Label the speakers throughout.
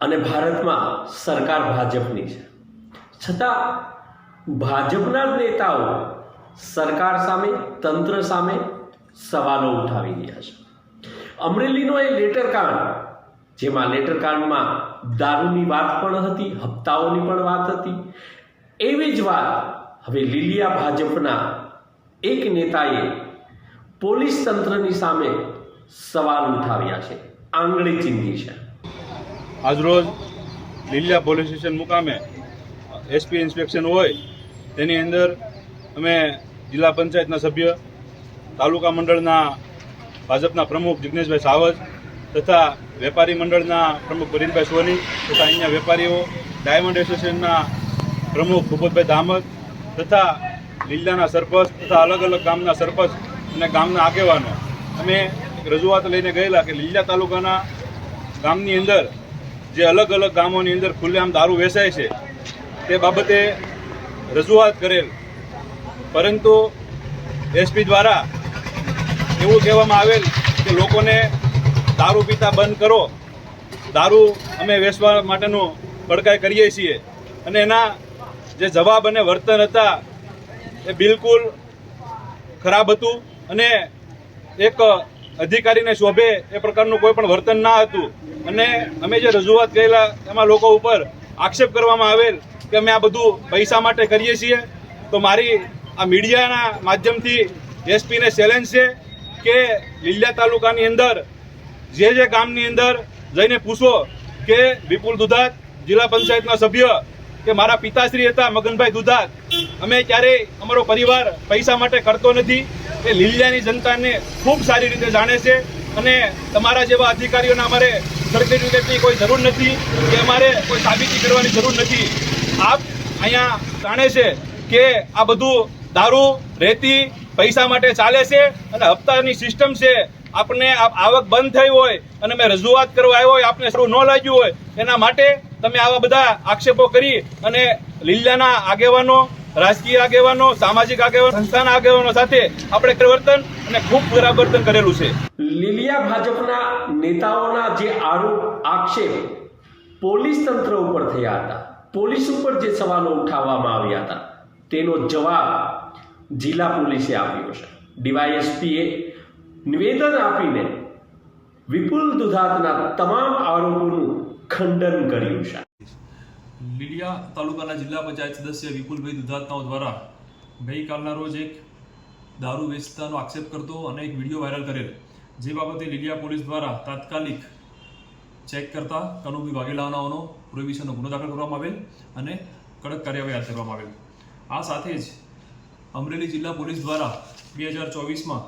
Speaker 1: અને ભારતમાં સરકાર ભાજપની છે. છતાં ભાજપના જ નેતાઓ સરકાર સામે, તંત્ર સામે સવાલો ઉઠાવી રહ્યા છે. અમરેલીનો એ લેટર કાંડ, જેમાં લેટર કાંડમાં દારૂની વાત પણ હતી, હપ્તાઓની પણ વાત હતી. એવી જ વાત હવે લીલિયા ભાજપના એક નેતાએ પોલીસ તંત્રની સામે સવાલ ઉઠાવ્યા છે. આંગળી ચીંધી છે.
Speaker 2: આજરોજ લીલિયા પોલીસ સ્ટેશન મુકામે એસપી ઇન્સ્પેક્શન હોય, તેની અંદર અમે જિલ્લા પંચાયતના સભ્ય, તાલુકા મંડળના ભાજપના પ્રમુખ જિગ્નેશભાઈ સાવજ તથા વેપારી મંડળના પ્રમુખ પરીનભાઈ સોની તથા અહીંયા વેપારીઓ, ડાયમંડ એસોસિએશનના પ્રમુખ ભૂપતભાઈ દામત તથા લીલાના સરપંચ તથા અલગ અલગ ગામના સરપંચ અને ગામના આગેવાનો. અમે રજૂઆત લઈને ગયેલા કે લીલા તાલુકાના ગામની અંદર જે અલગ અલગ ગામોની અંદર ખુલ્લેઆમ દારૂ વેચાય છે, તે બાબતે રજૂઆત કરેલ. પરંતુ એસપી દ્વારા એવું કહેવામાં આવેલ કે લોકોને દારૂ પીતા બંધ કરો. દારૂ અમે વેચવા માટેનું પડકાય કરીએ છીએ. અને એના જે જવાબ અને વર્તન હતા, એ બિલકુલ ખરાબ હતું. અને એક અધિકારીને શોભે એ પ્રકારનું કોઈ પણ વર્તન ના હતું. અને અમે જે રજૂઆત કરેલા એમાં લોકો ઉપર આક્ષેપ કરવામાં આવેલ કે અમે આ બધું પૈસા માટે કરીએ છીએ, તો મારી આ મીડિયાના માધ્યમથી એસપીને ચેલેન્જ છે કે લીલિયા તાલુકાની અંદર, જે જે ગામની અંદર જઈને પૂછો કે વિપુલ દુધાત જિલ્લા પંચાયતના સભ્ય કે મારા પિતાશ્રી હતા, મગનભાઈ દુધાત અમે ક્યારેય અમારો પરિવાર પૈસા માટે કરતો નથી. એ લીલિયાની જનતાને ખૂબ સારી રીતે જાણે છે અને તમારા જેવા અધિકારીઓને અમારે સર્ટિફિકેટની કોઈ જરૂર નથી કે અમારે કોઈ સાબિતી કરવાની જરૂર નથી. આપ અહીંયા જાણે છે કે આ બધું દારૂ, રેતી પૈસા માટે ચાલે છે અને હપ્તાની સિસ્ટમ છે. આપને આવક બંધ થઈ હોય અને મેં રજૂઆત કરવા આવ્યો હોય, આપને સારું ન લાગ્યું હોય, એના માટે તમે આવા બધા આક્ષેપો કરી અને લીલાના આગેવાનો, રાજકીય આગેવાનો, સામાજિક આગેવાનો, સંસ્થાના આગેવાનો સાથે આપણે પરિવર્તન અને ખૂબ ખરાબ કરેલું છે.
Speaker 1: લીલિયા ભાજપના નેતાઓના જે આરોપ આક્ષેપ પોલીસ તંત્ર ઉપર થયા હતા. પોલીસ ઉપર જે સવાલો ઉઠાવવામાં આવ્યા હતા, તેનો જવાબ જિલ્લા પોલીસે આપ્યો છે. ડીવાયએસપીએ નિવેદન આપીને વિપુલ દુધાતના તમામ આરોપોનું ખંડન કર્યું છે.
Speaker 3: લીલિયા તાલુકાના જિલ્લા પંચાયત સદસ્ય વિપુલભાઈ દુધાતનાઓ દ્વારા ગઈકાલના રોજ એક દારૂ વેચતાનો આક્ષેપ કરતો અને એક વીડિયો વાયરલ કરેલ. જે બાબતે લીલિયા પોલીસ દ્વારા તાત્કાલિક ચેક કરતા કનુભાઈ વાઘેલાનાઓનો પ્રોહિબિશનનો ગુનો દાખલ કરવામાં આવેલ અને કડક કાર્યવાહી હાથ ધરવામાં આવેલ. આ સાથે જ અમરેલી જિલ્લા પોલીસ દ્વારા બે હજાર ચોવીસમાં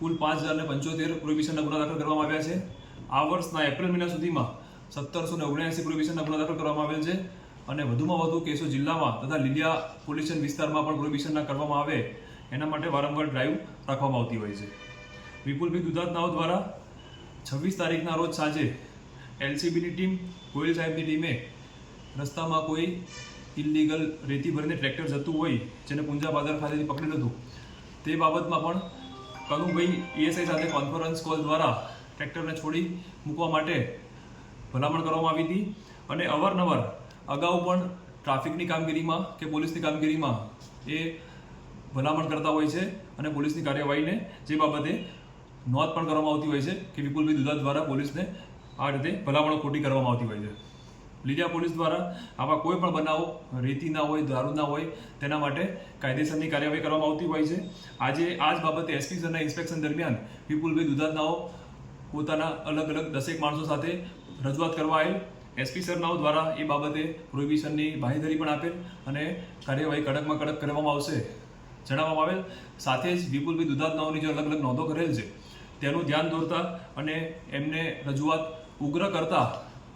Speaker 3: કુલ પાંચ હજાર પંચોતેર પ્રોહિબિશનના ગુના દાખલ કરવામાં આવ્યા છે. આ વર્ષના એપ્રિલ મહિના સુધીમાં સત્તરસો ને ઓગણસી પ્રોહિબિશનના ગુના દાખલ કરવામાં આવેલ છે. અને વધુમાં વધુ કેસો જિલ્લામાં તથા લીલિયા પોલ્યુશન વિસ્તારમાં પણ પ્રોહિબિશનના કરવામાં આવે, એના માટે વારંવાર ડ્રાઈવ રાખવામાં આવતી હોય છે. વિપુલભાઈ દુધાતનાઓ દ્વારા છવ્વીસ તારીખના રોજ સાંજે એલસીબીની ટીમ, ગોયલ સાહેબની ટીમે રસ્તામાં કોઈ ઇલીગલ રેતી ભરીને ટ્રેક્ટર જતું હોય, જેને પુંજા બાદર ખાતેથી પકડી લીધું તે બાબતમાં પણ કનુભાઈ ઈએસઆઈ સાથે કોન્ફરન્સ કોલ દ્વારા ટ્રેક્ટરને છોડી મૂકવા માટે ભલામણ કરવામાં આવી હતી અને અવારનવાર અગાઉ પણ ટ્રાફિકની કામગીરીમાં કે પોલીસની કામગીરીમાં એ ભલામણ કરતા હોય છે અને પોલીસની કાર્યવાહીને જે બાબતે નોંધ પણ કરવામાં આવતી હોય છે કે વિપુલભાઈ દુધા દ્વારા પોલીસને આ રીતે ભલામણો ખોટી કરવામાં આવતી હોય છે. લીજા પોલીસ દ્વારા આવા કોઈ પણ બનાવો, રેતી ના હોય, દારૂ ના હોય, તેના માટે કાયદેસરની કાર્યવાહી કરવામાં આવતી હોય છે. આજે આ જ બાબતે એસપી સરના ઇન્સ્પેક્શન દરમિયાન વિપુલભાઈ દુધાતનાઓ પોતાના અલગ અલગ દસેક માણસો સાથે રજૂઆત કરવા આવેલ. એસપી સરનાઓ દ્વારા એ બાબતે પ્રોહિબિશનની બાંહેધરી પણ આપેલ અને કાર્યવાહી કડકમાં કડક કરવામાં આવશે જણાવવામાં આવેલ. સાથે જ વિપુલભાઈ દુધાતનાઓની જે અલગ અલગ નોંધો કરેલ છે, તેનું ધ્યાન દોરતા અને એમને રજૂઆત ઉગ્ર કરતા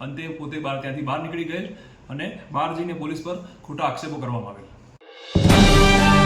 Speaker 3: અંતે પોતે બહાર ત્યાંથી બહાર નીકળી ગયેલ અને બહાર જઈને પોલીસ પર ખોટા આક્ષેપો કરવામાં આવેલ.